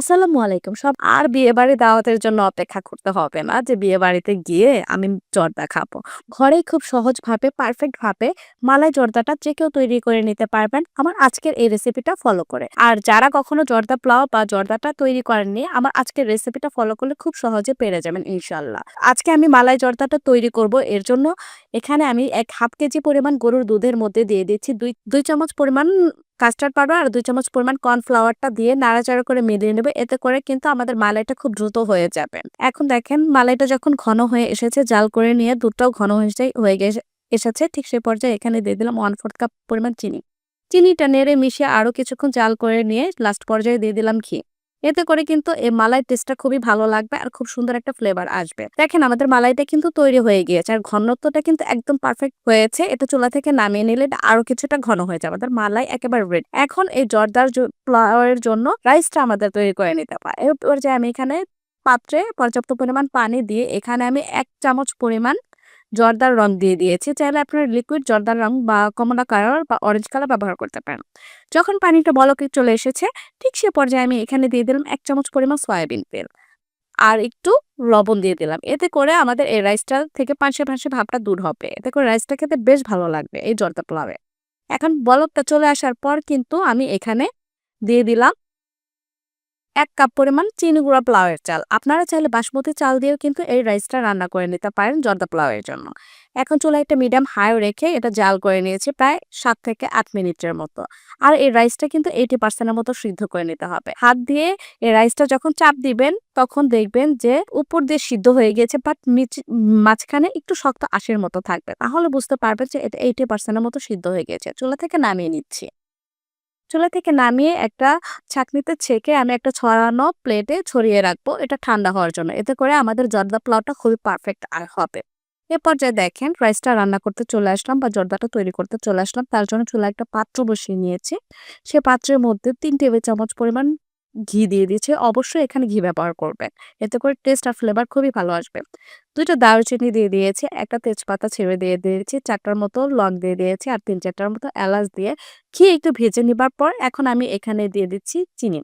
আসসালামু আলাইকুম। সব আর বিয়েবাড়ি দাওয়াতের জন্য অপেক্ষা করতে হবে না যে বিয়েবাড়িতে গিয়ে আমি জর্দা খাব। ঘরেই খুব সহজভাবে পারফেক্ট ভাবে মালাই জর্দাটা যে কেউ তৈরি করে নিতে পারবেন আমার আজকের এই রেসিপিটা ফলো করে। আর যারা কখনো জর্দা পোলাও বা জর্দাটা তৈরি করেননি, আমার আজকের রেসিপিটা ফলো করলে খুব সহজে পেরে যাবেন, ইনশাল্লাহ। আজকে আমি মালাই জর্দাটা তৈরি করব এর জন্য এখানে আমি এক হাফ কেজি পরিমাণ গরুর দুধের মধ্যে দিয়ে দিচ্ছি দুই দুই চামচ পরিমাণ কাস্টার্ড পাউডার আর দুই চামচ পরিমাণ কর্নফ্লাওয়ারটা দিয়ে নাড়াচাড়া করে মিলিয়ে নেবে। এতে করে কিন্তু আমাদের মালাইটা খুব দ্রুত হয়ে যাবে। এখন দেখেন, মালাইটা যখন ঘন হয়ে এসেছে, জাল করে নিয়ে দুধটাও ঘন হয়ে হয়ে গেছে এসেছে। ঠিক সে পর্যায়ে এখানে দিয়ে দিলাম ওয়ান ফোর্থ কাপ পরিমাণ চিনি। চিনিটা নেড়ে মিশিয়ে আরও কিছুক্ষণ জাল করে নিয়ে লাস্ট পর্যায়ে দিয়ে দিলাম ঘি। এতে করে কিন্তু এই মালাই টেস্টটা খুবই ভালো লাগবে আর খুব সুন্দর একটা ফ্লেভার আসবে। দেখেন আমাদের মালাইটা কিন্তু তৈরি হয়ে গিয়েছে আর ঘনত্বটা কিন্তু একদম পারফেক্ট হয়েছে। এটা চুলা থেকে নামিয়ে নিলে এটা আরও কিছুটা ঘন হয়ে যাবে। আমাদের মালাই একেবারে রেড এখন এই জর্দার ফ্লাওয়ারের জন্য রাইসটা আমাদের তৈরি করে নিতে পারে এরপর যে আমি এখানে পাত্রে পর্যাপ্ত পরিমাণ পানি দিয়ে এখানে আমি এক চামচ পরিমাণ জর্দার রং দিয়ে দিয়েছে। চাইলে আপনারা লিকুইড জর্দার রং বা কমলা কালার বা অরেঞ্জ কালার ব্যবহার করতে পারেন। যখন পানিটা বলকে চলে এসেছে, ঠিক সে পর্যায়ে আমি এখানে দিয়ে দিলাম এক চামচ পরিমাণ সয়াবিন তেল। আর একটু লবণ দিয়ে দিলাম। এতে করে আমাদের এই রাইসটা থেকে পাঁচশে পাঁচশে ভাবটা দূর হবে। এতে করে রাইসটা খেতে বেশ ভালো লাগবে এই জর্দা পোলাওয়ে। এখন বলকটা চলে আসার পর কিন্তু আমি এখানে দিয়ে দিলাম এক কাপ পরিমাণ চিনি গুঁড়া পোলাওয়ের চাল। আপনারা চাইলে বাসমতি চাল দিয়েও কিন্তু এই রাইসটা রান্না করে নিতে পারেন জর্দা পোলাওয়ের জন্য। এখন চুলা একটা মিডিয়াম হাই রেখে এটা জাল করে নিয়েছি প্রায় সাত থেকে আট মিনিটের মতো। আর এই রাইসটা কিন্তু এইটি পার্সেন্টের মতো সিদ্ধ করে নিতে হবে। হাত দিয়ে এই রাইসটা যখন চাপ দিবেন, তখন দেখবেন যে উপর দিয়ে সিদ্ধ হয়ে গেছে বাট মাঝখানে একটু শক্ত আশের মতো থাকবে। তাহলে বুঝতে পারবেন যে এটা এইটি পার্সেন্টের মতো সিদ্ধ হয়ে গেছে। চুলা থেকে নামিয়ে নিচ্ছি। চুলা থেকে নামিয়ে একটা ছাঁকনিতে ছেঁকে আমি একটা ছড়ানো প্লেটে ছড়িয়ে রাখব। এটা ঠান্ডা হওয়ার জন্য। এতে করে আমাদের জর্দা পোলাওটা খুবই পারফেক্ট আর হবে। এ পর্যায়ে দেখেন রাইসটা রান্না করতে চলে আসলাম বা জর্দাটা তৈরি করতে চলে আসলাম। তার জন্য চুলা একটা পাত্র বসিয়ে নিয়েছি। সে পাত্রের মধ্যে তিন টেবিল চামচ পরিমাণ ঘি দিয়ে দিয়েছে, অবশ্যই এখানে ঘি ব্যবহার করবেন। এতে করে টেস্ট আর ফ্লেভার খুবই ভালো আসবে। দুইটা দারুচিনি দিয়ে দিয়েছে, একটা তেজপাতা ছেড়ে দিয়ে দিয়েছি, চারটার মতো লং দিয়ে দিয়েছি আর তিন চারটার মতো এলাচ দিয়ে। ঘি একটু ভেজে নিবার পর এখন আমি এখানে দিয়ে দিচ্ছি চিনি।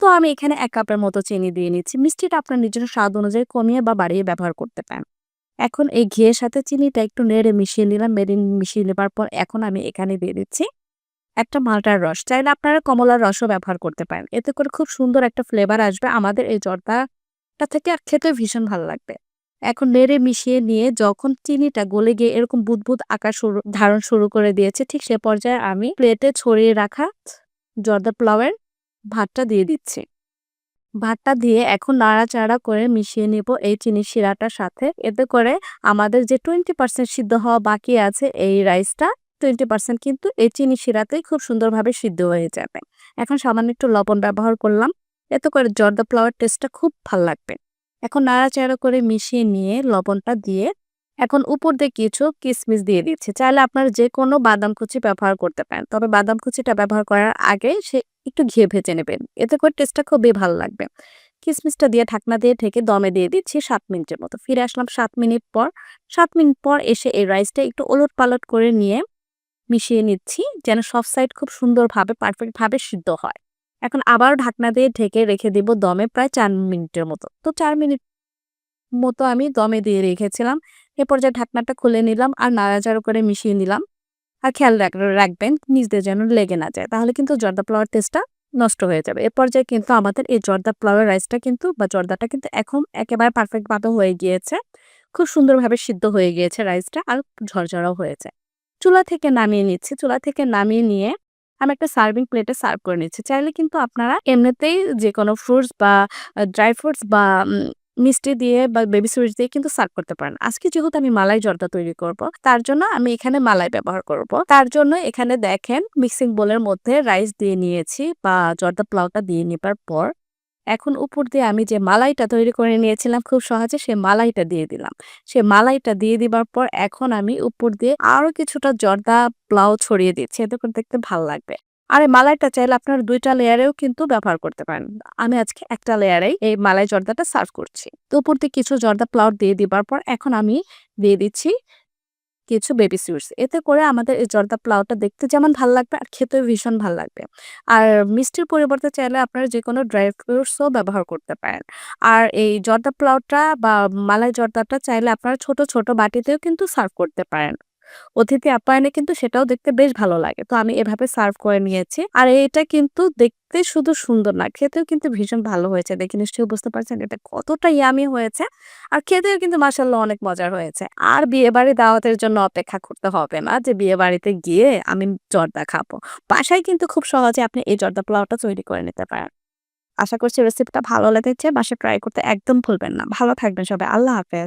তো আমি এখানে এক কাপের মতো চিনি দিয়ে নিচ্ছি। মিষ্টিটা আপনার নিজের স্বাদ অনুযায়ী কমিয়ে বা বাড়িয়ে ব্যবহার করতে পারেন। এখন এই ঘিয়ের সাথে চিনিটা একটু নেড়ে মিশিয়ে নিলাম মেরে মিশিয়ে নেবার পর এখন আমি এখানে দিয়ে দিচ্ছি একটা মালটার রস। চাইলে আপনারা কমলার রসও ব্যবহার করতে পারেন। এতে করে খুব সুন্দর একটা ফ্লেভার আসবে আমাদের এই জর্দাটা থেকে খেতে ভীষণ ভালো লাগবে। এখন নেড়ে মিশিয়ে নিয়ে যখন চিনিটা গলে গিয়ে এরকম বুদবুদ আকার শুরু, ধারণ শুরু করে দিয়েছে, ঠিক সে পর্যায়ে আমি প্লেটে ছড়িয়ে রাখা জর্দা পোলাওয়ের ভাতটা দিয়ে দিচ্ছি। ভাতটা দিয়ে এখন নাড়াচাড়া করে মিশিয়ে নিব এই চিনি শিরাটার সাথে। এতে করে আমাদের যে টোয়েন্টি পার্সেন্ট সিদ্ধ হওয়া বাকি আছে এই রাইসটা টোয়েন্টি পার্সেন্ট কিন্তু এই চিনি শিরাতেই খুব সুন্দরভাবে সিদ্ধ হয়ে যাবে। এখন সামান্য একটু লবণ ব্যবহার করলাম, এতে করে জর্দা ফ্লাওয়ার টেস্টটা খুব ভালো লাগবে। এখন নাড়াচাড়া করে মিশিয়ে নিয়ে লবণটা দিয়ে এখন উপর দিয়ে কিছু কিশমিশ দিয়ে দিচ্ছি। চাইলে আপনারা যে কোনো বাদাম কুচি ব্যবহার করতে পারেন, তবে বাদাম কুচিটা ব্যবহার করার আগে সে একটু ঘিয়ে ভেজে নেবেন, এতে করে টেস্টটা খুবই ভালো লাগবে। কিশমিশটা দিয়ে ঢাকনা দিয়ে ঢেকে দমে দিয়ে দিচ্ছি সাত মিনিটের মতো। ফিরে আসলাম সাত মিনিট পর, সাত মিনিট পর এসে এই রাইসটা একটু ওলট পালট করে নিয়ে মিশিয়ে নিচ্ছি যেন সব সাইড খুব সুন্দরভাবে পারফেক্টভাবে সিদ্ধ হয়। এখন আবার ঢাকনা দিয়ে ঢেকে রেখে দিব দমে প্রায় চার মিনিটের মতো। তো চার মিনিট মতো আমি দমে দিয়ে রেখেছিলাম। এ পর্যায়ে ঢাকনাটা খুলে নিলাম আর নাড়াচাড়া করে মিশিয়ে নিলাম। আর খেয়াল রাখবেন নিজদের যেন লেগে না যায়, তাহলে কিন্তু জর্দা পোলাওয়ার টেস্টটা নষ্ট হয়ে যাবে। এ পর্যায়ে কিন্তু আমাদের এই জর্দা পোলাওয়ার রাইসটা কিন্তু বা জর্দাটা কিন্তু এখন একেবারে পারফেক্টভাবে হয়ে গিয়েছে। খুব সুন্দরভাবে সিদ্ধ হয়ে গিয়েছে রাইসটা আর ঝরঝরাও হয়েছে। চুলা থেকে নামিয়ে নিচ্ছি। চুলা থেকে নামিয়ে নিয়ে আমি একটা সার্ভিং প্লেটে সার্ভ করে নিচ্ছি। চাইলে কিন্তু আপনারা এমনিতেই যে কোনো ফ্রুটস বা ড্রাই ফ্রুটস বা মিষ্টি দিয়ে বা বেবি সুইটস দিয়ে কিন্তু সার্ভ করতে পারেন। আজকে যেহেতু আমি মালাই জর্দা তৈরি করব, তার জন্য আমি এখানে মালাই ব্যবহার করব। তার জন্য এখানে দেখেন মিক্সিং বোলের মধ্যে রাইস দিয়ে নিয়েছি বা জর্দা পোলাওটা দিয়ে নেবার পর এখন উপর দিয়ে আমি যে মালাইটা তৈরি করে নিয়েছিলাম, খুব সহজে সে মালাইটা দিয়ে দিলাম। সে মালাইটা দিয়ে দিবার পর এখন আমি উপর দিয়ে আরও কিছুটা জর্দা প্লাও ছড়িয়ে দিচ্ছি। এতে করে দেখতে ভালো লাগবে। আর এই মালাইটা চাইলে আপনার দুইটা লেয়ারেও কিন্তু ব্যবহার করতে পারেন। আমি আজকে একটা লেয়ারেই এই মালাই জর্দাটা সার্ভ করছি। তো উপর দিয়ে কিছু জর্দা প্লাউট দিয়ে দিবার পর এখন আমি দিয়ে দিচ্ছি কিছু বেবি সুইটস। এতে করে আমাদের এই জর্দা পোলাওটা দেখতে যেমন ভালো লাগবে আর খেতেও ভীষণ ভালো লাগবে। আর মিষ্টির পরিবর্তে চাইলে আপনারা যে কোনো ড্রাই ফ্রুটসও ব্যবহার করতে পারেন। আর এই জর্দা পোলাওটা বা মালাই জর্দাটা চাইলে আপনারা ছোট, ছোট বাটিতেও কিন্তু সার্ভ করতে পারেন। অতিথি আপ্যায়নে কিন্তু সেটাও দেখতে বেশ ভালো লাগে। তো আমি এভাবে সার্ভ করে নিয়েছি। আর এটা কিন্তু দেখতে শুধু সুন্দর না, খেতেও কিন্তু ভীষণ ভালো হয়েছে। দেখে নিশ্চয়ই বুঝতে পারছেন এটা কতটা ইয়াম্মি হয়েছে। আর খেতেও কিন্তু মাশাআল্লাহ অনেক মজার হয়েছে। আর বিয়েবাড়ির দাওয়াতের জন্য অপেক্ষা করতে হবে না যে বিয়েবাড়িতে গিয়ে আমি জর্দা খাব। বাসায় কিন্তু খুব সহজে আপনি এই জর্দা পোলাওটা তৈরি করে নিতে পারেন। আশা করছি রেসিপিটা ভালো লেগেছে। বাসায় ট্রাই করতে একদম ভুলবেন না। ভালো থাকবেন সবাই। আল্লাহ হাফেজ।